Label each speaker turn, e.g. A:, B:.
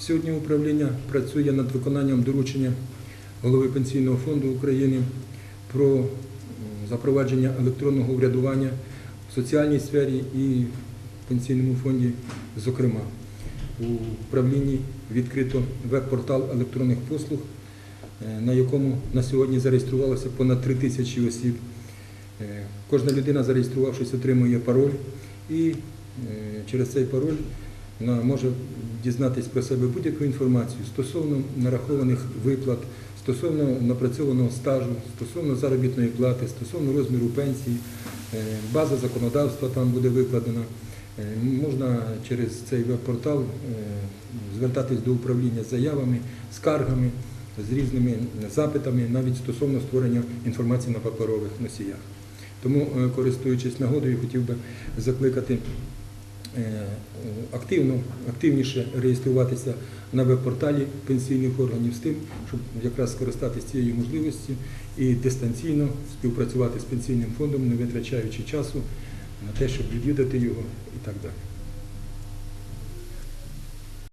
A: Сьогодні управління працює над виконанням доручення голови Пенсійного фонду України про запровадження електронного урядування в соціальній сфері і в пенсійному фонді, зокрема. У управлінні відкрито веб-портал електронних послуг, е, на якому на сьогодні зареєструвалося понад 3 тисячі осіб. Е, Кожна людина, зареєструвавшись, отримує пароль і е, через цей пароль може дізнатися про себе будь-яку інформацію стосовно нарахованих виплат, стосовно напрацьованого стажу, стосовно заробітної плати, стосовно розміру пенсії, Е, база законодавства там буде викладена. Е, Можна через цей веб-портал е, звертатись до управління з заявами, скаргами, з різними запитами, навіть стосовно створення інформації на паперових носіях. Тому, користуючись нагодою, хотів би закликати активно, активніше реєструватися на веб-порталі пенсійних органів з тим, щоб якраз скористатися цією можливістю і дистанційно співпрацювати з пенсійним фондом, не витрачаючи часу на те, щоб відвідати його і так далі.